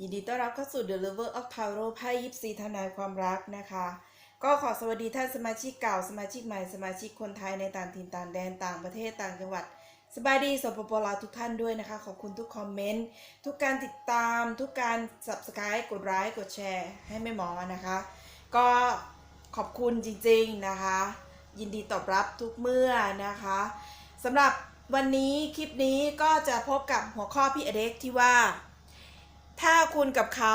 ยินดีต้อนรับเข้าสู่ The Lover of Tarot ไพ่ยิปซีทนายความรักนะคะ ก็ขอสวัสดีท่านสมาชิกเก่าสมาชิกใหม่สมาชิกคนไทยในต่างถิ่นต่างแดนต่างประเทศต่างจังหวัด สบายดีสปปลาวทุกท่านด้วยนะคะ ขอบคุณทุกคอมเมนต์ ทุกการติดตาม ทุกการ subscribe กดไลค์กดแชร์ให้แม่หมอนะคะ ก็ขอบคุณจริงๆนะคะ ยินดีตอบรับทุกเมื่อนะคะสำหรับวันนี้คลิปนี้ก็จะพบกับหัวข้อพี่อเด็กที่ว่า ถ้าคุณกับเขา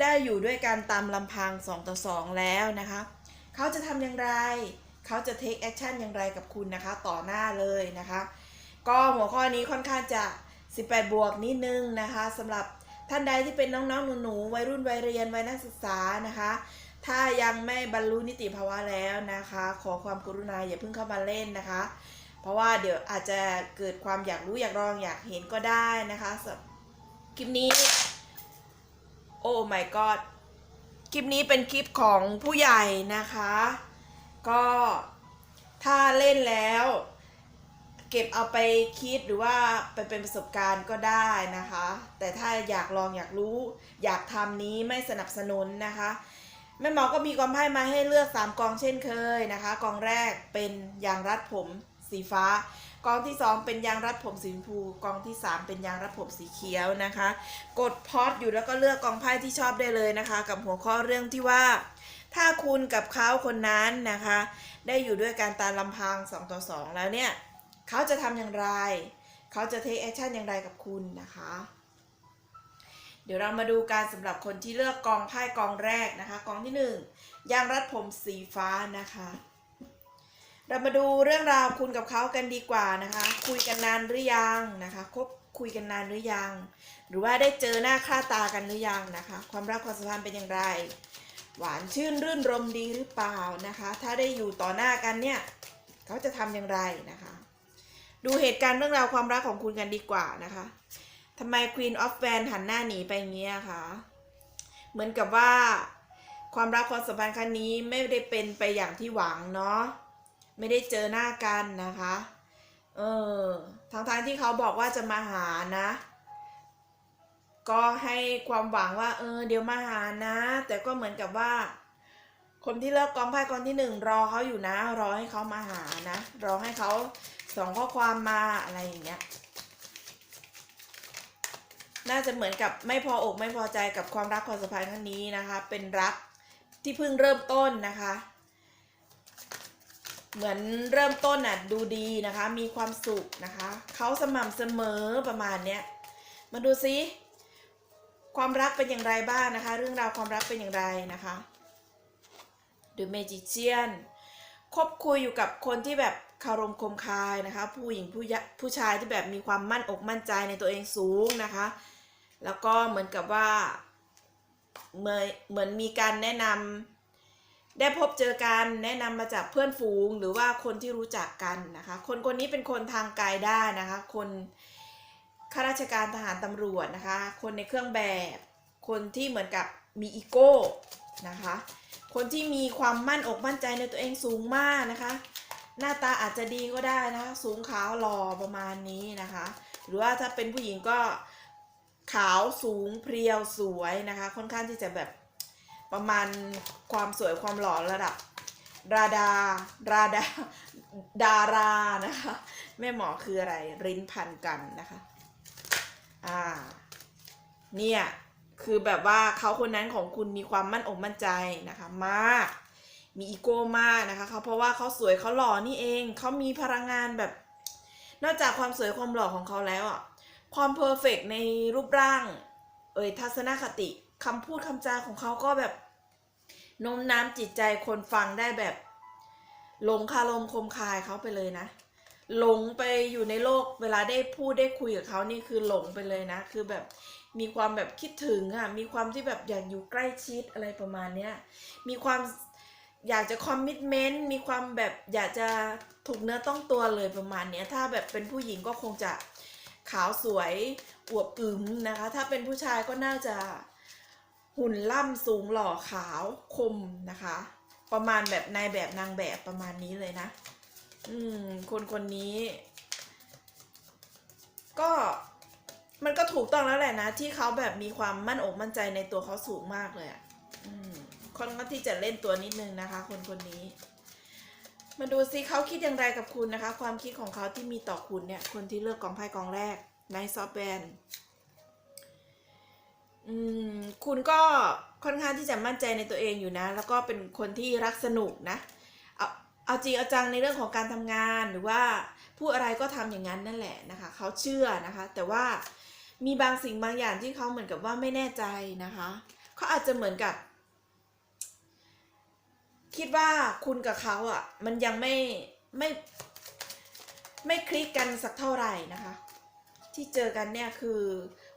ได้อยู่ด้วยกันตามลำพัง 2 ต่อ 2 แล้วนะคะ เขาจะทำอย่างไร เขาจะ take action อย่างไรกับคุณนะคะ ต่อหน้าเลยนะคะ ก็หัวข้อนี้ค่อนข้างจะ 18 บวกนิดนึงนะคะสำหรับท่านใดที่เป็นน้องๆ หนูๆ วัยรุ่นวัยเรียนวัยนักศึกษานะคะ ถ้ายังไม่บรรลุนิติภาวะแล้วนะคะ ขอความกรุณาอย่าเพิ่งเข้ามาเล่นนะคะ เพราะว่าเดี๋ยวอาจจะเกิดความอยากรู้อยากลองอยากเห็นก็ได้นะคะสำหรับคลิปนี้ โอ้ my god คลิปนี้เป็นคลิปของผู้ใหญ่นะคะ ก็ถ้าเล่นแล้ว เก็บเอาไปคิดหรือว่าไปเป็นประสบการณ์ก็ได้นะคะ แต่ถ้าอยากลองอยากรู้ อยากทำนี้ไม่สนับสนุนนะคะแม่หมอก็มีกองไพ่มาให้เลือก 3 กองเช่นเคยนะคะ กองแรกเป็นยางรัดผมสีฟ้า กองที่ 2 เป็นยางรัดผมสีชมพูกองที่ 3 เป็นยางรัดผมสีเขียวนะคะ กดพอดอยู่แล้วก็เลือกกองไพ่ที่ชอบได้เลยนะคะ กับหัวข้อเรื่องที่ว่า ถ้าคุณกับเขาคนนั้นนะคะ ได้อยู่ด้วยกันตามลำพัง 2 ต่อ 2 แล้วเนี่ย เขาจะทำอย่างไร เขาจะเทคแอคชั่นอย่างไรกับคุณนะคะเดี๋ยวเรามาดูการสำหรับคนที่เลือกกองไพ่กองแรกนะคะ กองที่หนึ่งยางรัดผมสีฟ้านะคะ เรามาดูเรื่องราวคุณกับเขากันดีกว่านะคะ คุยกันนานหรือยังนะคะคบคุยกันนานหรือยัง หรือว่าได้เจอหน้าค่าตากันหรือยังนะคะ ความรักความสัมพันธ์เป็นอย่างไร หวานชื่นรื่นรมดีหรือเปล่านะคะ ถ้าได้อยู่ต่อหน้ากันเนี่ยเขาจะทำอย่างไรนะคะ ดูเหตุการณ์เรื่องราวความรักของคุณกันดีกว่านะคะทำไม Queen of f a n หันหน้าหนีไปอย่างเงี้ยคะเหมือนกับว่า ความรักความสัมพันธ์ครั้งนี้ไม่ได้เป็นไปอย่างที่หวังเนาะ ไม่ได้เจอหน้ากันนะคะ เออทางทางๆที่เขาบอกว่าจะมาหานะ ก็ให้ความหวังว่า เออ เดี๋ยวมาหานะ แต่ก็เหมือนกับว่า คนที่เลิกกองไพ่กองที่หนึ่งรอเขาอยู่นะ รอให้เขามาหานะ รอให้เขาส่งข้อความมาอะไรอย่างเงี้ย น่าจะเหมือนกับไม่พออกไม่พอใจกับความรักความสัมพันธ์ครั้งนี้นะคะ เป็นรักที่เพิ่งเริ่มต้นนะคะ เหมือนเริ่มต้นน่ะดูดีนะคะ มีความสุขนะคะ เขาสม่ำเสมอประมาณเนี้ย มาดูซิ ความรักเป็นอย่างไรบ้างนะคะ เรื่องราวความรักเป็นอย่างไรนะคะ The Magician คบคุยอยู่กับคนที่แบบคารมคมคายนะคะ ผู้หญิงผู้ผู้ชายที่แบบมีความมั่นอกมั่นใจในตัวเองสูงนะคะ แล้วก็เหมือนกับว่าเหมือนเหมือนมีการแนะนำ ได้พบเจอกันแนะนำมาจากเพื่อนฝูงหรือว่าคนที่รู้จักกันนะคะ คนคนนี้เป็นคนทางกายได้นะคะ คนข้าราชการทหารตำรวจนะคะ คนในเครื่องแบบ คนที่เหมือนกับมีอีโก้นะคะ คนที่มีความมั่นอกมั่นใจในตัวเองสูงมากนะคะ หน้าตาอาจจะดีก็ได้นะคะ สูงขาวหล่อประมาณนี้นะคะ หรือว่าถ้าเป็นผู้หญิงก็ขาวสูงเพรียวสวยนะคะ ค่อนข้างที่จะแบบ ประมาณความสวยความหล่อระดับราดาราดาดารานะคะ แม่หมอคืออะไรริ้นพันกันนะคะอ่าเนี่ยคือแบบว่าเขาคนนั้นของคุณมีความมั่นอกมั่นใจนะคะมาก มีอีโก้มากนะคะเขาเพราะว่าเขาสวยเขาหล่อนี่เองเขามีพลังงานแบบ นอกจากความสวยความหล่อของเขาแล้วอะความเพอร์เฟกในรูปร่าง เอ่ยทัศนคติคำพูดคำจาของเขาก็แบบ โน้มน้ำจิตใจคนฟังได้แบบหลงคารมคมคายเขาไปเลยนะ หลงไปอยู่ในโลกเวลาได้พูดได้คุยกับเขานี่คือหลงไปเลยนะ คือแบบมีความแบบคิดถึงอะ มีความที่แบบอยากอยู่ใกล้ชิดอะไรประมาณเนี้ย มีความอยากจะคอมมิ t เมนต์ มีความแบบอยากจะถูกเนื้อต้องตัวเลยประมาณเนี้ย ถ้าแบบเป็นผู้หญิงก็คงจะขาวสวยอวบอึมนะคะ ถ้าเป็นผู้ชายก็น่าจะ หุ่นล่ำสูงหล่อขาวคมนะคะ ประมาณแบบนายแบบนางแบบประมาณนี้เลยนะ อืม คนคนนี้ ก็มันก็ถูกต้องแล้วแหละนะ ที่เขาแบบมีความมั่นอกมั่นใจในตัวเขาสูงมากเลยอะ่ะค่อนข้างที่จะเล่นตัวนิดนึงนะคะ คนคนนี้ มาดูซิเขาคิดอย่างไรกับคุณนะคะ ความคิดของเขาที่มีต่อคุณเนี่ย คนที่เลือกกองไพ่กองแรกในซอฟแวร์ อืมคุณก็ค่อนข้างที่จะมั่นใจในตัวเองอยู่นะ แล้วก็เป็นคนที่รักสนุกนะเอาเอาจริงเอาจังในเรื่องของการทำงานหรือว่าพูดอะไรก็ทำอย่างนั้นนั่นแหละนะคะเขาเชื่อนะคะ แต่ว่ามีบางสิ่งบางอย่างที่เขาเหมือนกับว่าไม่แน่ใจนะคะเขาอาจจะเหมือนกับ คิดว่าคุณกับเขาอะ มันยังไม่ไม่ไม่คลิกกันสักเท่าไหร่นะคะ ที่เจอกันเนี่ยคือ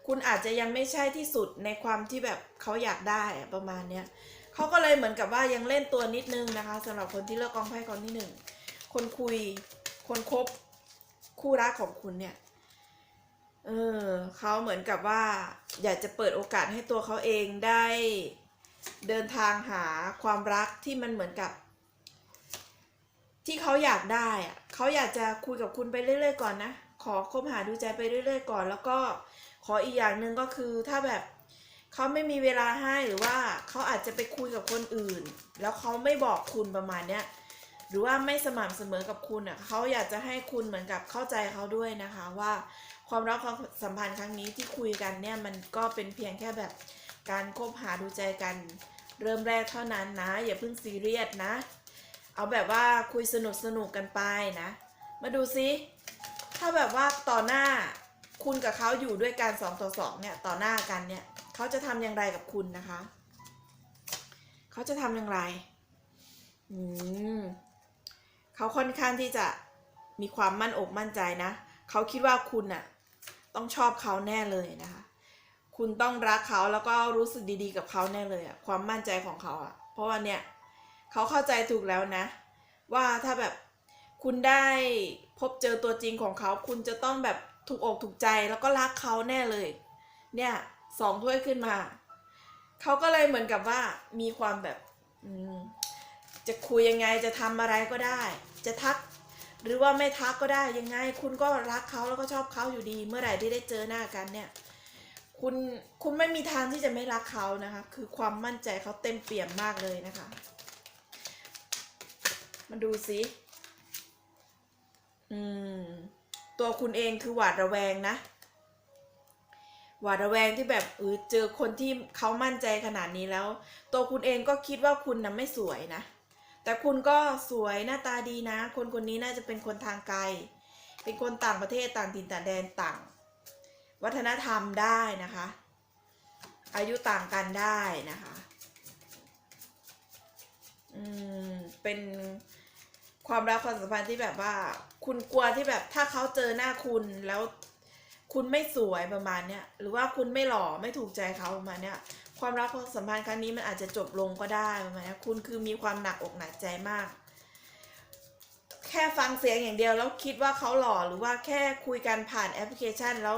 คุณอาจจะยังไม่ใช่ที่สุดในความที่แบบเขาอยากได้ประมาณเนี้ยเขาก็เลยเหมือนกับว่ายังเล่นตัวนิดนึงนะคะสำหรับคนที่เลือกกองไพ่กองที่หนึ่งคนคุย คนคบคู่รักของคุณเนี่ยเออเขาเหมือนกับว่า อยากจะเปิดโอกาสให้ตัวเขาเองได้เดินทางหาความรักที่มันเหมือนกับ ที่เขาอยากได้อะเขาอยากจะคุยกับคุณไปเรื่อย ๆ ก่อนนะ ขอคบหาดูใจไปเรื่อย ๆ ก่อน แล้วก็ ขออีกอย่างหนึ่งก็คือถ้าแบบเขาไม่มีเวลาให้หรือว่าเขาอาจจะไปคุยกับคนอื่น แล้วเขาไม่บอกคุณประมาณเนี้ยหรือว่าไม่สม่ำเสมอกับคุณอะเขาอยากจะให้คุณเหมือนกับเข้าใจเขาด้วยนะคะว่าความรักความสัมพันธ์ครั้งนี้ที่คุยกันเนี่ยมันก็เป็นเพียงแค่แบบการคบหาดูใจกัน เริ่มแรกเท่านั้นนะ อย่าเพิ่งซีเรียสนะ เอาแบบว่าคุยสนุกสนุกกันไปนะ มาดูซิถ้าแบบว่าต่อหน้า คุณกับเขาอยู่ด้วยกันสองต่อสองเนี่ยต่อหน้ากันเนี่ยเขาจะทำอย่างไรกับคุณนะคะเขาจะทำอย่างไรอืมเขาค่อนข้างที่จะมีความมั่นอกมั่นใจนะเขาคิดว่าคุณน่ะต้องชอบเขาแน่เลยนะคะ คุณต้องรักเขาแล้วก็รู้สึกดีๆ กับเขาแน่เลยอะความมั่นใจของเขาอะเพราะว่าเนี่ยเขาเข้าใจถูกแล้วนะ ว่าถ้าแบบคุณได้พบเจอตัวจริงของเขา คุณจะต้องแบบ ถูกอกถูกใจแล้วก็รักเขาแน่เลย เนี่ยสองถ้วยขึ้นมา เขาก็เลยเหมือนกับว่ามีความแบบจะคุยยังไงจะทำอะไรก็ได้ จะทักหรือว่าไม่ทักก็ได้ยังไง คุณก็รักเขาแล้วก็ชอบเขาอยู่ดี เมื่อไหร่ที่ได้เจอหน้ากันเนี่ยคุณคุณไม่มีทางที่จะไม่รักเขานะคะ คือความมั่นใจเขาเต็มเปี่ยมมากเลยนะคะ มาดูสิ อืม ตัวคุณเองคือหวาดระแวงนะ หวาดระแวงที่แบบเออเจอคนที่เขามั่นใจขนาดนี้แล้ว ตัวคุณเองก็คิดว่าคุณนะไม่สวยนะ แต่คุณก็สวยหน้าตาดีนะ คนคนนี้น่าจะเป็นคนทางไกล เป็นคนต่างประเทศต่างถิ่นต่างแดนต่าง วัฒนธรรมได้นะคะ อายุต่างกันได้นะคะ อืม เป็น ความรักความสัมพันธ์ที่แบบว่า คุณกลัวที่แบบถ้าเขาเจอหน้าคุณแล้ว คุณไม่สวยประมาณเนี้ยหรือว่าคุณไม่หล่อไม่ถูกใจเขาประมาณเนี้ยความรักความสัมพันธ์ครั้งนี้มันอาจจะจบลงก็ได้ประมาณนี้คุณคือมีความหนักอกหนักใจมาก แค่ฟังเสียงอย่างเดียวแล้วคิดว่าเขาหล่อหรือว่าแค่คุยกันผ่านแอปพลิเคชันแล้ว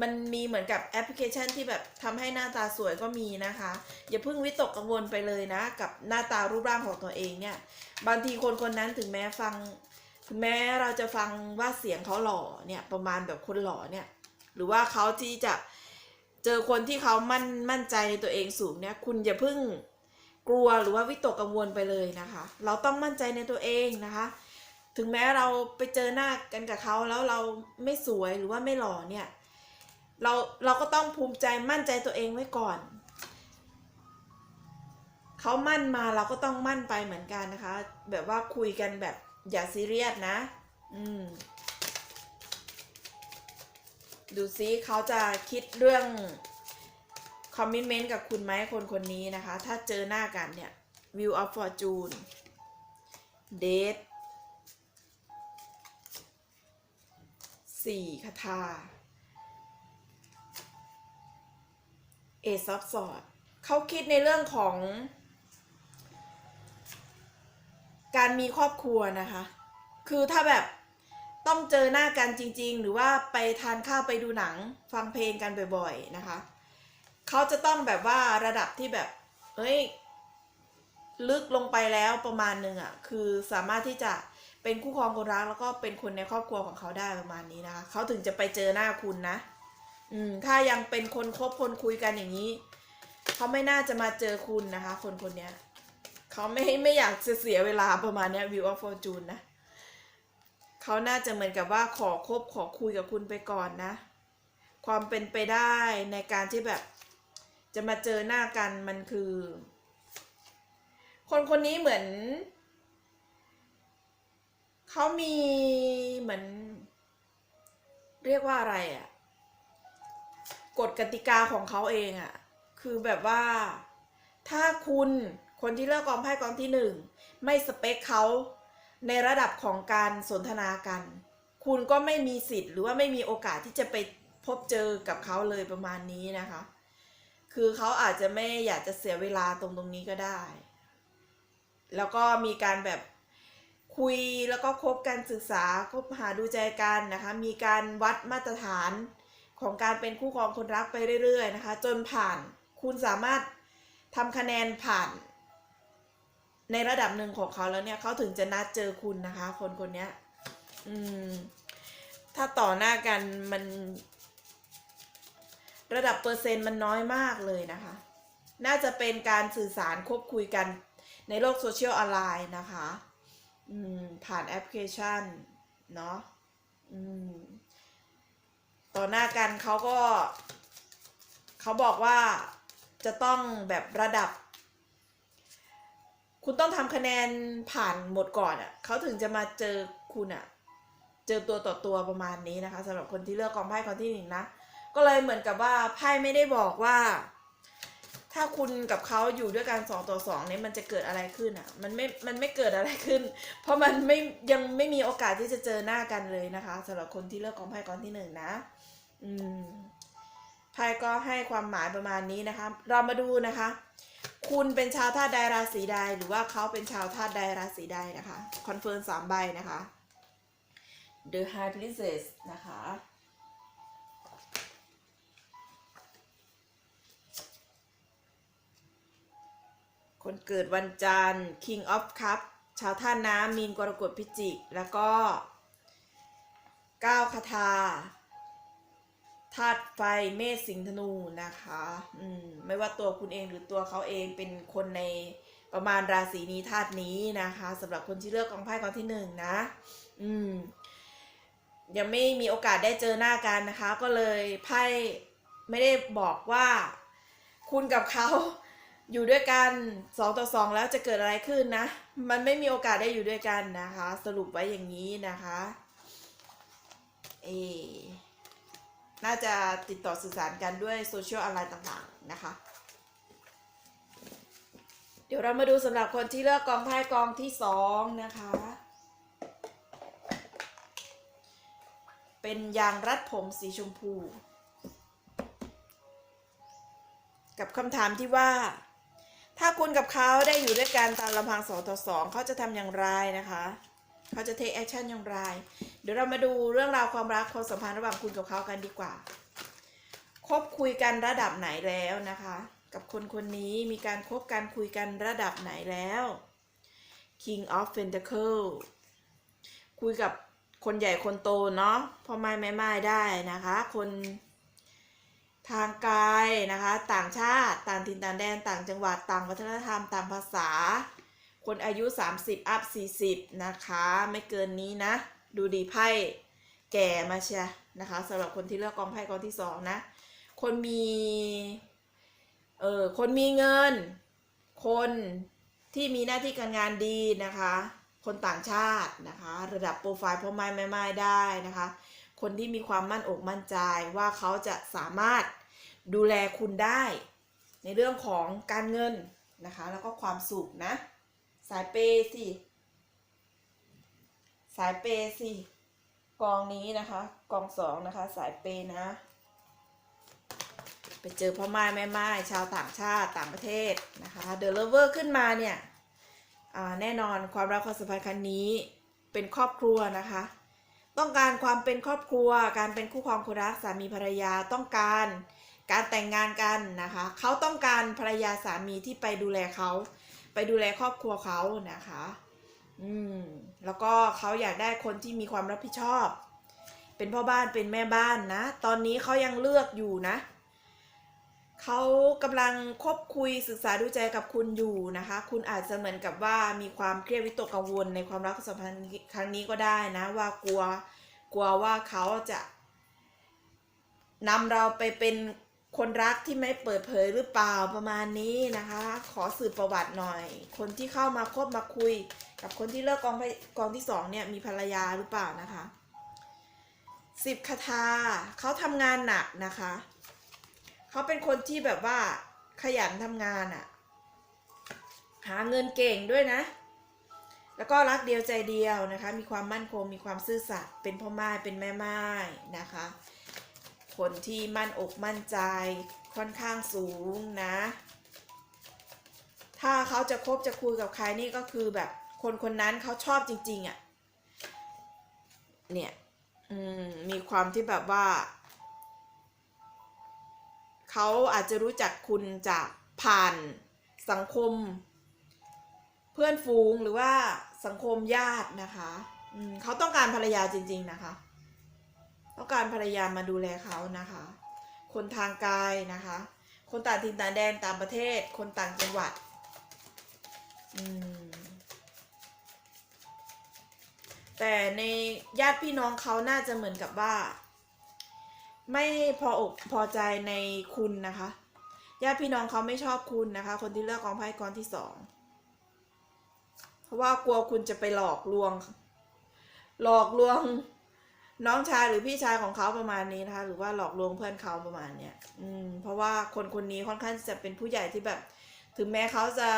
มันมีเหมือนกับแอปพลิเคชันที่แบบทำให้หน้าตาสวยก็มีนะคะ อย่าเพิ่งวิตกกังวลไปเลยนะ กับหน้าตารูปร่างของตัวเองเนี่ย บางทีคนคนนั้นถึงแม้ฟังถึงแม้เราจะฟังว่าเสียงเขาหล่อเนี่ยประมาณแบบคนหล่อเนี่ย หรือว่าเขาที่จะเจอคนที่เขามั่นมั่นใจในตัวเองสูงเนี่ย คุณอย่าเพิ่งกลัวหรือว่าวิตกกังวลไปเลยนะคะ เราต้องมั่นใจในตัวเองนะคะถึงแม้เราไปเจอหน้ากันกับเขาแล้วเราไม่สวยหรือว่าไม่หล่อเนี่ย เราเราก็ต้องภูมิใจมั่นใจตัวเองไว้ก่อน เขามั่นมาเราก็ต้องมั่นไปเหมือนกันนะคะ แบบว่าคุยกันแบบอย่าซีเรียสนะ อืม ดูซิเขาจะคิดเรื่องคอมมิชเมนต์กับคุณไหมคนคนนี้นะคะ ถ้าเจอหน้ากันเนี่ย View of Fortune Date สี่คาถา เอซับสอดเขาคิดในเรื่องของ การมีครอบครัวนะคะ คือถ้าแบบต้องเจอหน้ากันจริง ๆ หรือว่าไปทานข้าวไปดูหนังฟังเพลงกันบ่อย ๆ นะคะเขาจะต้องแบบว่าระดับที่แบบเฮ้ยลึกลงไปแล้วประมาณหนึ่งอะ่ะคือสามารถที่จะเป็นคู่ครองคนรักแล้วก็เป็นคนในครอบครัวของเขาได้ประมาณนี้นะคะเขาถึงจะไปเจอหน้าคุณนะ อืมถ้ายังเป็นคนคบคนคุยกันอย่างนี้ เขาไม่น่าจะมาเจอคุณนะคะ คนคนนี้ยเขาไม่ไม่อยากจะเสียเวลาประมาณเนี้ย View of Fortune นะเขาน่าจะเหมือนกับว่าขอคบขอคุยกับคุณไปก่อนนะ ความเป็นไปได้ในการที่แบบ จะมาเจอหน้ากันมันคือ คนคนนี้เหมือนเขามีเหมือน เรียกว่าอะไรอะ กฎกติกาของเขาเองอะคือแบบว่า ถ้าคุณคนที่เลือกกองไพ่กองที่หนึ่งไม่สเปคเขาในระดับของการสนทนากัน คุณก็ไม่มีสิทธิ์ หรือว่าไม่มีโอกาสที่จะไปพบเจอกับเขาเลยประมาณนี้นะคะ คือเขาอาจจะไม่อยากจะเสียเวลาตรงตรงนี้ก็ได้ แล้วก็มีการแบบคุยแล้วก็คบกันศึกษาคบหาดูใจกันนะคะ มีการวัดมาตรฐาน ของการเป็นคู่ครองคนรักไปเรื่อยๆนะคะ จนผ่านคุณสามารถทำคะแนนผ่าน ในระดับหนึ่งของเขาแล้วเนี่ยเขาถึงจะนัดเจอคุณนะคะ คนคนนี้อืม ถ้าต่อหน้ากันมัน ระดับเปอร์เซ็นต์มันน้อยมากเลยนะคะ น่าจะเป็นการสื่อสารคบคุยกันในโลกโซเชียลออนไลน์นะคะ อืม ผ่านแอปพลิเคชัน เนาะอืม ต่อหน้ากันเขาก็เขาบอกว่าจะต้องแบบระดับ คุณต้องทำคะแนนผ่านหมดก่อนอะ่ะเขาถึงจะมาเจอคุณอะ่ะ เจอตัวต่อตัวประมาณนี้นะคะสำหรับคนที่เลือกกองไพ่กองที่หนึ่งนะ ก็เลยเหมือนกับว่าไพ่ไม่ได้บอกว่า ถ้าคุณกับเขาอยู่ด้วยกันสองต่อสองเนี่ยมันจะเกิดอะไรขึ้นอะ มันไม่ มันไม่เกิดอะไรขึ้น เพราะมันไม่ยังไม่มีโอกาสที่จะเจอหน้ากันเลยนะคะสำหรับคนที่เลือกกองไพ่กองที่หนึ่งนะ อืมไพ่ก็ให้ความหมายประมาณนี้นะคะ เรามาดูนะคะ คุณเป็นชาวธาตุใดราศีใดหรือว่าเขาเป็นชาวธาตุใดราศีใดนะคะคอนเฟิร์มสามใบนะคะ The High Princess นะคะ คนเกิดวันจันทร์ King of Cup ชาวท่าน้ำมีนกรกฎพิจิก แล้วก็ก้าวคาทาธาตุไฟเมษสิงธนูนะคะอืมไม่ว่าตัวคุณเองหรือตัวเขาเองเป็นคนในประมาณราศีนี้ธาตุนี้นะคะสำหรับคนที่เลือกกองไพ่กองที่หนึ่งนะ อืมยังไม่มีโอกาสได้เจอหน้ากันนะคะ ก็เลยไพ่ไม่ได้บอกว่า คุณกับเขา อยู่ด้วยกันสองต่อสองแล้วจะเกิดอะไรขึ้นนะ มันไม่มีโอกาสได้อยู่ด้วยกันนะคะ สรุปไว้อย่างนี้นะคะเอน่าจะติดต่อสื่อสารกันด้วยโซเชียลออนไลน์ต่างๆนะคะ เดี๋ยวเรามาดูสำหรับคนที่เลือกกองไพ่กองที่สองนะคะ เป็นยางรัดผมสีชมพู กับคำถามที่ว่า ถ้าคุณกับเขาได้อยู่ด้วยกันตามลำพังสองต่อสองเขาจะทำอย่างไรนะคะ เขาจะ take action อย่างไร เดี๋ยวเรามาดูเรื่องราวความรักความสัมพันธ์ระหว่างคุณกับเขากันดีกว่า คบคุยกันระดับไหนแล้วนะคะ กับคนคนนี้มีการคบกันคุยกันระดับไหนแล้ว King of Pentacle คุยกับคนใหญ่คนโตเนาะพ่อไม้แม่ไม้ได้นะคะ คน ทางกายนะคะ ต่างชาติ ต่างถิ่นต่างแดน ต่างจังหวัด ต่างวัฒนธรรม ต่างภาษา คนอายุ 30 อัพ 40 นะคะ ไม่เกินนี้นะ ดูดีไพ่แก่มาเชียนะคะสำหรับคนที่เลือกกองไพ่กองที่สองนะ คนมี เออคนมีเงิน คนที่มีหน้าที่การงานดีนะคะ คนต่างชาตินะคะ ระดับโปรไฟล์พ่อไม้แม่ไม้ได้นะคะ คนที่มีความมั่นอกมั่นใจว่าเขาจะสามารถดูแลคุณได้ ในเรื่องของการเงินนะคะ แล้วก็ความสุขนะ สายเปย์สิสายเปย์สิกองนี้นะคะกองสองนะคะสายเปย์นะ ไปเจอพ่อไม้แม่ไม้ชาวต่างชาติต่างประเทศนะคะเดอะเลเวอร์ขึ้นมาเนี่ยแน่นอนความรักความสัมพันธ์ครั้งนี้เป็นครอบครัวนะคะ ต้องการความเป็นครอบครัว การเป็นคู่ครองคู่รักสามีภรรยาต้องการ การแต่งงานกันนะคะเขาต้องการภรรยาสามีที่ไปดูแลเขาไปดูแลครอบครัวเขานะคะ อืม แล้วก็เขาอยากได้คนที่มีความรับผิดชอบ เป็นพ่อบ้านเป็นแม่บ้านนะ ตอนนี้เขายังเลือกอยู่นะ เขากำลังคบคุยศึกษาดูใจกับคุณอยู่นะคะ คุณอาจจะเหมือนกับว่ามีความเครียดวิตกกังวลในความรักสัมพันธ์ครั้งนี้ก็ได้นะว่ากลัวกลัวว่าเขาจะนำเราไปเป็นคนรักที่ไม่เปิดเผยหรือเปล่าประมาณนี้นะคะ ขอสืบประวัติหน่อย คนที่เข้ามาคบมาคุย กับคนที่เลิกกองกองที่สองเนี่ยมีภรรยาหรือเปล่านะคะสิบคาถาเขาทำงานหนักนะคะ เขาเป็นคนที่แบบว่าขยันทำงานอะหาเงินเก่งด้วยนะ แล้วก็รักเดียวใจเดียวนะคะ มีความมั่นคง มีความซื่อสัตย์ เป็นพ่อไม้เป็นแม่ไม้นะคะ คนที่มั่นอกมั่นใจค่อนข้างสูงนะ ถ้าเขาจะคบจะคุยกับใครนี่ก็คือแบบคนคนนั้นเขาชอบจริง ๆอะ่ะ เนี่ย อืม มีความที่แบบว่า เขาอาจจะรู้จักคุณจากผ่านสังคม เพื่อนฝูงหรือว่าสังคมญาตินะคะเขาต้องการภรรยาจริง ๆนะคะ ต้องการภรรยามาดูแลเขานะคะ คนทางไกลนะคะ คนต่างถิ่นต่างแดนต่างประเทศ คนต่างจังหวัดแต่ในญาติพี่น้องเขาน่าจะเหมือนกับว่า ไม่พออกพอใจในคุณนะคะญาติพี่น้องเขาไม่ชอบคุณนะคะ คนที่เลือกกองไพ่กองที่สองเพราะว่ากลัวคุณจะไปหลอกลวง หลอกลวงน้องชายหรือพี่ชายของเขาประมาณนี้นะคะ หรือว่าหลอกลวงเพื่อนเขาประมาณเนี้ยอืม เพราะว่าคนคนนี้ค่อนข้างจะเป็นผู้ใหญ่ที่แบบ ถึงแม้เขาจะ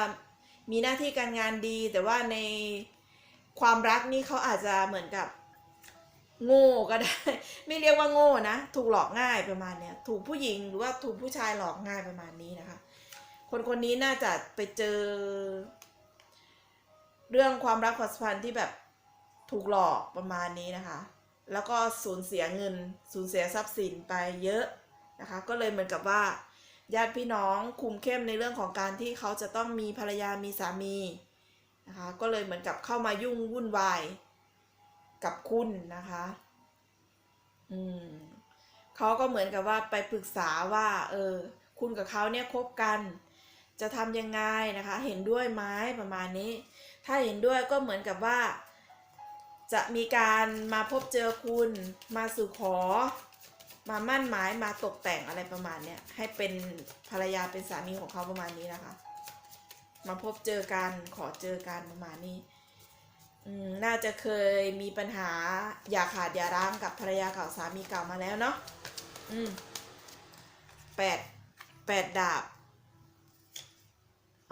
มีหน้าที่การงานดี แต่ว่าในความรักนี่เขาอาจจะเหมือนกับ โง่ก็ได้ ไม่เรียกว่าโง่นะ ถูกหลอกง่ายประมาณเนี้ยถูกผู้หญิงหรือว่าถูกผู้ชายหลอกง่ายประมาณนี้นะคะ คนคนนี้น่าจะไปเจอ เรื่องความรักความสัมพันธ์ที่แบบถูกหลอกประมาณนี้นะคะ แล้วก็สูญเสียเงิน สูญเสียทรัพย์สินไปเยอะนะคะ ก็เลยเหมือนกับว่าญาติพี่น้องคุมเข้มในเรื่องของการที่เขาจะต้องมีภรรยามีสามีนะคะ ก็เลยเหมือนกับเข้ามายุ่งวุ่นวาย กับคุณนะคะ อืมเขาก็เหมือนกับว่าไปปรึกษาว่า เออ คุณกับเขาเนี่ยคบกัน จะทำยังไงนะคะ เห็นด้วยไหมประมาณนี้ ถ้าเห็นด้วยก็เหมือนกับว่า จะมีการมาพบเจอคุณมาสู่ขอ มามั่นหมายมาตกแต่งอะไรประมาณเนี้ยให้เป็นภรรยาเป็นสามีของเขาประมาณนี้นะคะ มาพบเจอกันขอเจอกันประมาณนี้ น่าจะเคยมีปัญหาอย่าขาดอย่าร้างกับภรรยาเก่าสามีเก่ามาแล้วเนาะอืมแปดแปดดาบ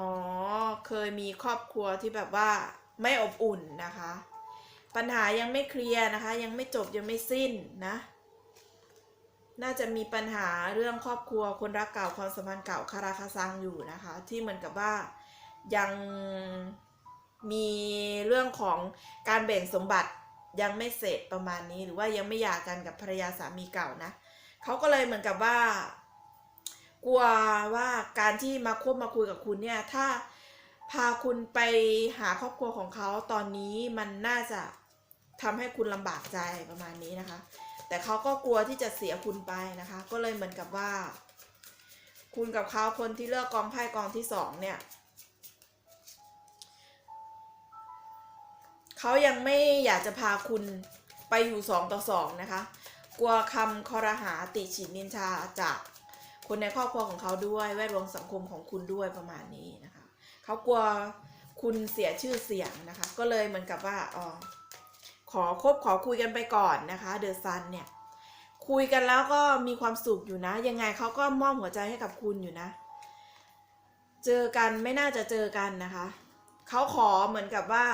อ๋อ เคยมีครอบครัวที่แบบว่าไม่อบอุ่นนะคะ ปัญหายังไม่เคลียร์นะคะ ยังไม่จบยังไม่สิ้นนะ น่าจะมีปัญหาเรื่องครอบครัวคนรักเก่าความสัมพันธ์เก่าคาราคาซังอยู่นะคะ ที่เหมือนกับว่ายัง มีเรื่องของการแบ่งสมบัติยังไม่เสร็จประมาณนี้หรือว่ายังไม่หย่ากันกับภรรยาสามีเก่านะเขาก็เลยเหมือนกับว่า กลัวว่าการที่มาคบมาคุยกับคุณเนี่ย ถ้าพาคุณไปหาครอบครัวของเขาตอนนี้มันน่าจะทำให้คุณลำบากใจประมาณนี้นะคะ แต่เขาก็กลัวที่จะเสียคุณไปนะคะ ก็เลยเหมือนกับว่า คุณกับเขาคนที่เลือกกองไพ่กองที่สองเนี่ย เขายังไม่อยากจะพาคุณไปอยู่สองต่อสองนะคะ กลัวคำคอรหาติฉินนินชาจากคนในครอบครัวของเขาด้วยแวดวงสังคมของคุณด้วยประมาณนี้นะคะเขากลัวคุณเสียชื่อเสียงนะคะ ก็เลยเหมือนกับว่าอ๋อขอคบขอคุยกันไปก่อนนะคะเดอะซันเนี่ยคุยกันแล้วก็มีความสุขอยู่นะ ยังไงเขาก็มอบหัวใจให้กับคุณอยู่นะ เจอกันไม่น่าจะเจอกันนะคะ เขาขอเหมือนกับว่า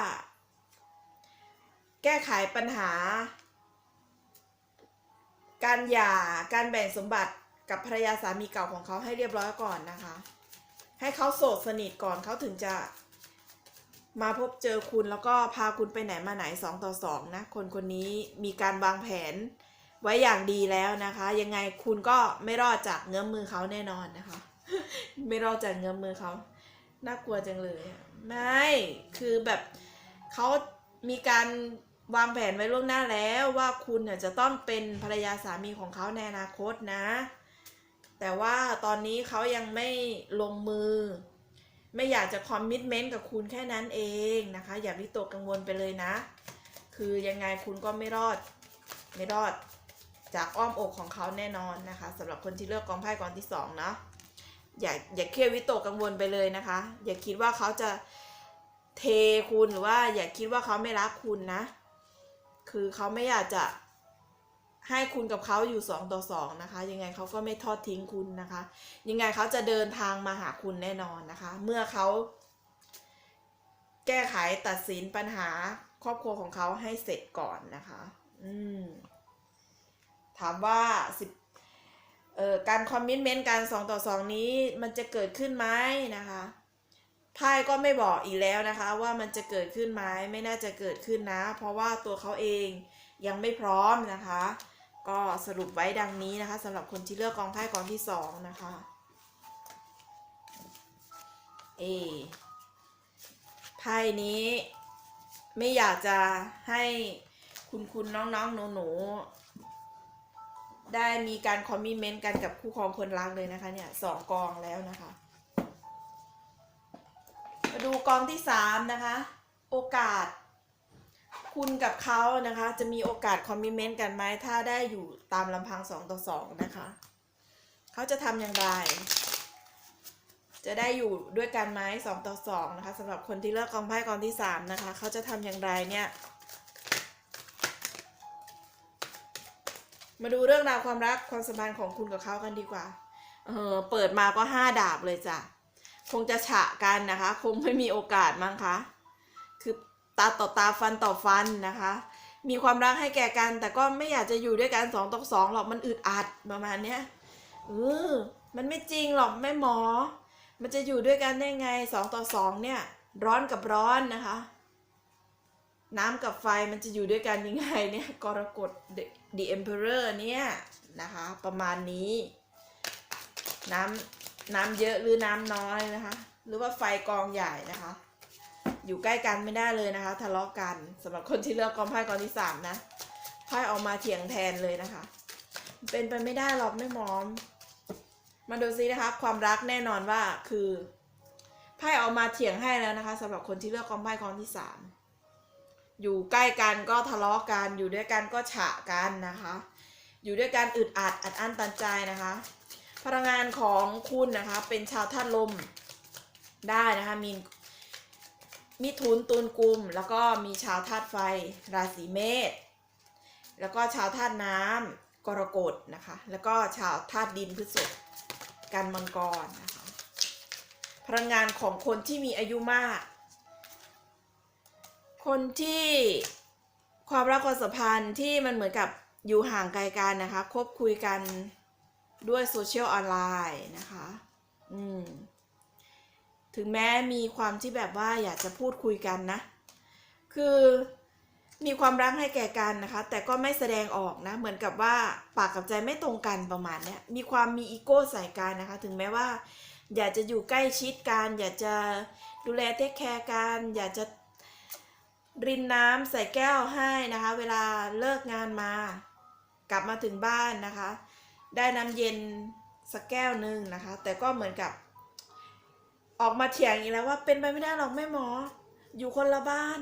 แก้ไขปัญหา การหย่าการแบ่งสมบัติกับภรรยาสามีเก่าของเขาให้เรียบร้อยก่อนนะคะ ให้เขาโสดสนิทก่อนเขาถึงจะมาพบเจอคุณแล้วก็พาคุณไปไหนมาไหนสองต่อสองนะ คนคนนี้มีการวางแผนไว้อย่างดีแล้วนะคะ ยังไงคุณก็ไม่รอดจากเงื้อมมือเขาแน่นอนนะคะ ไม่รอดจากเงื้อมมือเขาน่ากลัวจังเลยไม่คือแบบเขามีการ วางแผนไว้ล่วงหน้าแล้วว่าคุณเนี่ยจะต้องเป็นภรรยาสามีของเขาในอนาคตนะ แต่ว่าตอนนี้เขายังไม่ลงมือ ไม่อยากจะคอมมิชเมนต์กับคุณแค่นั้นเองนะคะ อย่าวิตกกังวลไปเลยนะ คือยังไงคุณก็ไม่รอด ไม่รอด จากอ้อมอกของเขาแน่นอนนะคะสำหรับคนที่เลือกกองไพ่กองที่สองเนาะอย่าอย่าเครียดวิตกกังวลไปเลยนะคะ อย่าคิดว่าเขาจะเทคุณหรือว่าอย่าคิดว่าเขาไม่รักคุณนะ คือเขาไม่อยากจะให้คุณกับเขาอยู่สองต่อสองนะคะ ยังไงเขาก็ไม่ทอดทิ้งคุณนะคะ ยังไงเขาจะเดินทางมาหาคุณแน่นอนนะคะ เมื่อเขาแก้ไขตัดสินปัญหาครอบครัวของเขาให้เสร็จก่อนนะคะ อืม ถามว่าสิบเอ่อการคอมมิชเมนต์การสองต่อสองนี้มันจะเกิดขึ้นไหมนะคะ ไพ่ก็ไม่บอกอีกแล้วนะคะว่ามันจะเกิดขึ้นไหมไม่น่าจะเกิดขึ้นนะ เพราะว่าตัวเขาเองยังไม่พร้อมนะคะ ก็สรุปไว้ดังนี้นะคะสำหรับคนที่เลือกกองไพ่กองที่สองนะคะเอไพ่นี้ไม่อยากจะให้คุณคุณน้องๆหนูๆได้มีการคอมมิเมนต์กันกับคู่ครองคนรักเลยนะคะเนี่ยสองกองแล้วนะคะ มาดูกองที่สามนะคะ โอกาส คุณกับเขานะคะ จะมีโอกาสคอมมิเมนต์กันไหมถ้าได้อยู่ตามลำพังสองต่อสองนะคะเขาจะทำอย่างไรจะได้อยู่ด้วยกันไหมสองต่อสองนะคะสำหรับคนที่เลือกกองไพ่กองที่สามนะคะ เขาจะทำอย่างไรเนี่ย มาดูเรื่องราวความรักความสัมพันธ์ของคุณกับเขากันดีกว่า เออเปิดมาก็ห้าดาบเลยจ้ะ คงจะฉะกันนะคะ คงไม่มีโอกาสมั้งคะ คือตาต่อตาฟันต่อฟันนะคะ มีความรักให้แก่กัน แต่ก็ไม่อยากจะอยู่ด้วยกันสองต่อสองหรอกมันอึดอัดประมาณเนี้ยเออมันไม่จริงหรอกแม่หมอ มันจะอยู่ด้วยกันได้ไงสองต่อสองเนี่ย ร้อนกับร้อนนะคะ น้ำกับไฟมันจะอยู่ด้วยกันยังไงเนี่ยกรกฎ The, The Emperor เนี่ยนะคะ ประมาณนี้ น้ำ น้ำเยอะหรือน้ำน้อยนะคะ หรือว่าไฟกองใหญ่นะคะ อยู่ใกล้กันไม่ได้เลยนะคะ ทะเลาะกันสำหรับคนที่เลือกกองไพ่กองที่สามนะไพ่ออกมาเถียงแทนเลยนะคะ เป็นไปไม่ได้หรอกไม่หมอม มาดูซินะคะ ความรักแน่นอนว่าคือไพ่ออกมาเถียงให้แล้วนะคะสำหรับคนที่เลือกกองไพ่กองที่สามอยู่ใกล้กันก็ทะเลาะกันอยู่ด้วยกันก็ฉะกันนะคะ อยู่ด้วยกันอึดอัดอัดอั้นตันใจนะคะ พลังงานของคุณนะคะ เป็นชาวธาตุลมได้นะคะ มีมิถุนตุลกุม แล้วก็มีชาวธาตุไฟ ราศีเมษแล้วก็ชาวธาตุน้ำกรกฎนะคะ แล้วก็ชาวธาตุดินพฤษภกันมังกรนะคะพลังงานของคนที่มีอายุมาก คนที่ความรักความสัมพันธ์ที่มันเหมือนกับอยู่ห่างไกลกันนะคะ คบคุยกัน ด้วยโซเชียลออนไลน์นะคะ อืม ถึงแม้มีความที่แบบว่าอยากจะพูดคุยกันนะ คือมีความรักให้แก่กันนะคะ แต่ก็ไม่แสดงออกนะ เหมือนกับว่าปากกับใจไม่ตรงกันประมาณเนี้ย มีความมีอีโก้ใส่กันนะคะ ถึงแม้ว่า อยากจะอยู่ใกล้ชิดกัน อยากจะดูแลเทคแคร์กัน อยากจะรินน้ำใส่แก้วให้นะคะ เวลาเลิกงานมา กลับมาถึงบ้านนะคะ ได้น้ำเย็นสักแก้วหนึ่งนะคะ แต่ก็เหมือนกับ ออกมาเถียงอีกแล้วว่าเป็นไปไม่ได้หรอกแม่หมอ อยู่คนละบ้าน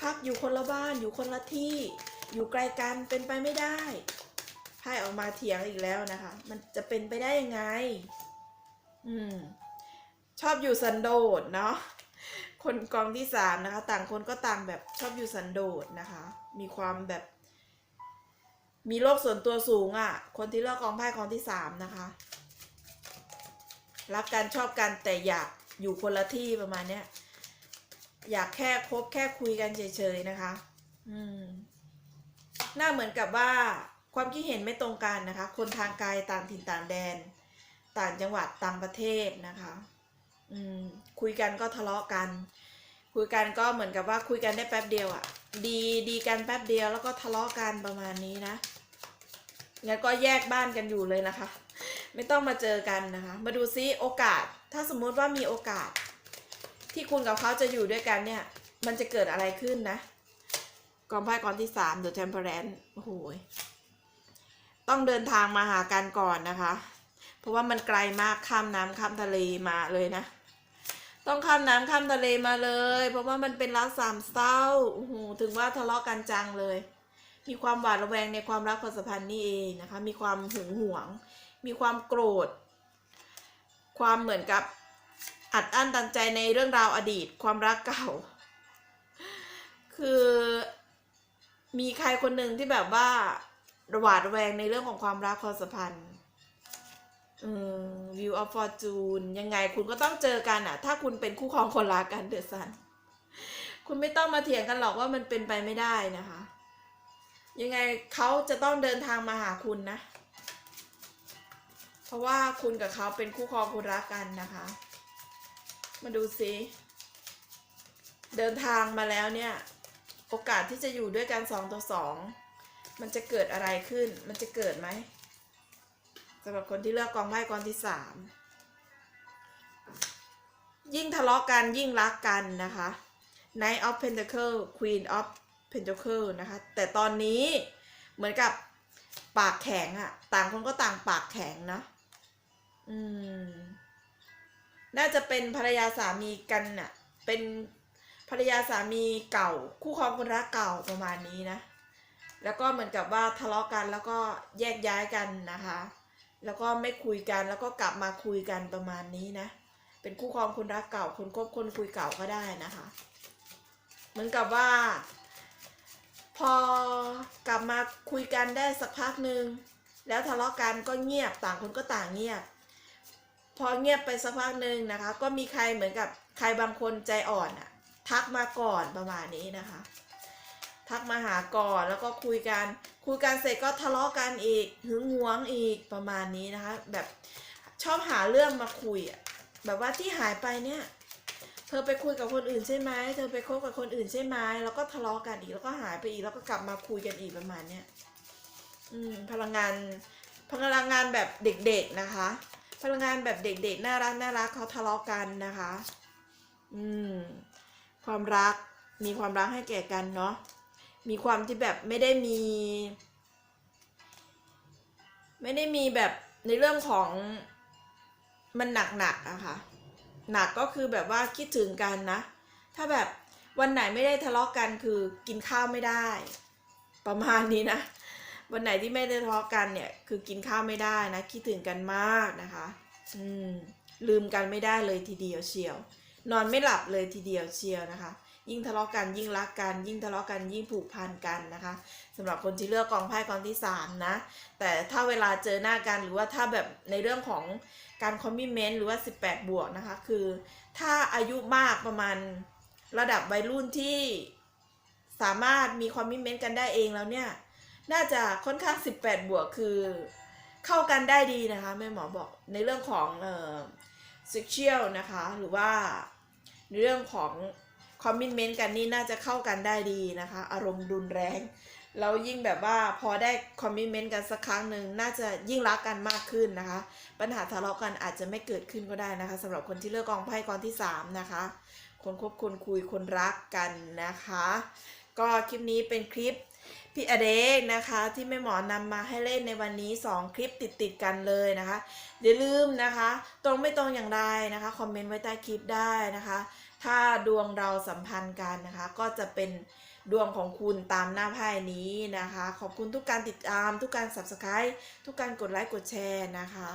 พักอยู่คนละบ้าน อยู่คนละที่ อยู่ไกลกันเป็นไปไม่ได้ไพ่ออกมาเถียงอีกแล้วนะคะ มันจะเป็นไปได้ยังไง อืม ชอบอยู่สันโดษเนาะคนกองที่สามนะคะ ต่างคนก็ต่างแบบชอบอยู่สันโดษนะคะ มีความแบบ มีโลกส่วนตัวสูงอะ่ะ คนที่เลือกกองไพ่กองที่สามนะคะ รักกันชอบกันแต่อยากอยู่คนละที่ประมาณเนี้ย อยากแค่คบแค่คุยกันเฉยๆนะคะ อืม น่าเหมือนกับว่าความคิดเห็นไม่ตรงกันนะคะ คนทางไกลต่างถิ่นต่างแดน ต่างจังหวัดต่างประเทศนะคะ อืม คุยกันก็ทะเลาะกัน คุยกันก็เหมือนกับว่าคุยกันได้แป๊บเดียวอะ่ะ ดีดีกันแป๊บเดียวแล้วก็ทะเลาะกันประมาณนี้นะ งั้นก็แยกบ้านกันอยู่เลยนะคะ ไม่ต้องมาเจอกันนะคะ มาดูซิโอกาส ถ้าสมมุติว่ามีโอกาส ที่คุณกับเขาจะอยู่ด้วยกันเนี่ย มันจะเกิดอะไรขึ้นนะกองไพ่กองที่สาม The Temperance โอ้โหต้องเดินทางมาหากันก่อนนะคะ เพราะว่ามันไกลมากข้ามน้ำข้ามทะเลมาเลยนะ ต้องข้ามน้ำข้ามทะเลมาเลย เพราะว่ามันเป็นรักสามเศร้าโอ้โหถึงว่าทะเลาะกันจังเลย มีความหวาดระแวงในความรักความสัมพันธ์นี่เองนะคะ มีความหึงหวง มีความโกรธ ความเหมือนกับอัดอั้นตันใจในเรื่องราวอดีต ความรักเก่า คือมีใครคนหนึ่งที่แบบว่าระหวาดระแวงในเรื่องของความรักความสัมพันธ์อืม view of fortune ยังไงคุณก็ต้องเจอกันอะถ้าคุณเป็นคู่ครองคนรักกันเดือะซัน คุณไม่ต้องมาเถียงกันหรอกว่ามันเป็นไปไม่ได้นะคะ ยังไงเขาจะต้องเดินทางมาหาคุณนะ เพราะว่าคุณกับเขาเป็นคู่ครองคนรักกันนะคะ มาดูซิ เดินทางมาแล้วเนี่ย โอกาสที่จะอยู่ด้วยกันสองต่อสองมันจะเกิดอะไรขึ้น มันจะเกิดไหมสำหรับคนที่เลือกกองไพ่กองที่สามยิ่งทะเลาะกันยิ่งรักกันนะคะ Knight of Pentacle Queen of Pentacle นะคะ แต่ตอนนี้เหมือนกับปากแข็งอะต่างคนก็ต่างปากแข็งเนาะอืม น่าจะเป็นภรรยาสามีกันน่ะเป็นภรรยาสามีเก่า คู่ครองคนรักเก่าประมาณนี้นะ แล้วก็เหมือนกับว่าทะเลาะกันแล้วก็แยกย้ายกันนะคะ แล้วก็ไม่คุยกันแล้วก็กลับมาคุยกันประมาณนี้นะ เป็นคู่ครองคนรักเก่า คนคบคนคุยเก่าก็ได้นะคะ เหมือนกับว่า พอกลับมาคุยกันได้สักพักหนึ่งแล้วทะเลาะกันก็เงียบต่างคนก็ต่างเงียบ พอเงียบไปสักพักหนึ่งนะคะ ก็มีใครเหมือนกับใครบางคนใจอ่อนอะทักมาก่อนประมาณนี้นะคะ ทักมาหาก่อนแล้วก็คุยกัน คุยกันเสร็จก็ทะเลาะกันอีกหึงหวงอีกประมาณนี้นะคะ แบบชอบหาเรื่องมาคุยอะแบบว่าที่หายไปเนี่ย ธอไปคุยกับคนอื่นใช่ไหมเธอไปคบกับคนอื่นใช่ไหมแล้วก็ทะเลาะกันอีกแล้วก็หายไปอีกแล้วก็กลับมาคุยกันอีกประมาณเนี้ยอืมพลังงานพลังงานแบบเด็กๆนะคะ พลังงานแบบเด็กๆน่ารักน่ารักเขาทะเลาะกันนะคะ อืมความรักมีความรักให้แก่กันเนาะมีความที่แบบไม่ได้มี ไม่ได้มีแบบในเรื่องของมันหนักๆอะค่ะ หนักก็คือแบบว่าคิดถึงกันนะ ถ้าแบบวันไหนไม่ได้ทะเลาะกันคือกินข้าวไม่ได้ ประมาณนี้นะ วันไหนที่ไม่ได้ทะเลาะกันเนี่ยคือกินข้าวไม่ได้นะ คิดถึงกันมากนะคะ อืมลืมกันไม่ได้เลยทีเดียวเชียว นอนไม่หลับเลยทีเดียวเชียวนะคะ ยิ่งทะเลาะกันยิ่งรักกัน ยิ่งทะเลาะกันยิ่งผูกพันกันนะคะสำหรับคนที่เลือกกองไพ่กองที่สามนะแต่ถ้าเวลาเจอหน้ากันหรือว่าถ้าแบบในเรื่องของ การคอมมิเมนต์หรือว่า 18 บวกนะคะ คือถ้าอายุมากประมาณระดับวัยรุ่นที่สามารถมีคอมมิเมนต์กันได้เองแล้วเนี่ย น่าจะค่อนข้าง 18 บวกคือเข้ากันได้ดีนะคะแม่หมอบอกในเรื่องของเอ่อ sexual นะคะหรือว่าในเรื่องของคอมมิเมนต์กันนี่น่าจะเข้ากันได้ดีนะคะ อารมณ์รุนแรง แล้วยิ่งแบบว่าพอได้คอมมิ t เมนต์กันสักครั้งหนึ่งน่าจะยิ่งรักกันมากขึ้นนะคะ ปัญหาทะเลาะกันอาจจะไม่เกิดขึ้นก็ได้นะคะสำหรับคนที่เลือกกองไพ่กองที่ 3 นะคะ คนคบคนคุยคนรักกันนะคะ ก็คลิปนี้เป็นคลิปพี่อเดกนะคะที่แม่หมอนำมาให้เล่นในวันนี้ 2 คลิปติดติดกันเลยนะคะอย่าลืมนะคะ ตรงไม่ตรงอย่างไรนะคะคอมเมนต์ไว้ใต้คลิปได้นะคะ ถ้าดวงเราสัมพันธ์กันนะคะก็จะเป็น ดวงของคุณตามหน้าไพ่นี้นะคะ ขอบคุณทุกการติดตาม ทุกการ subscribe ทุกการกดไลค์กดแชร์นะคะ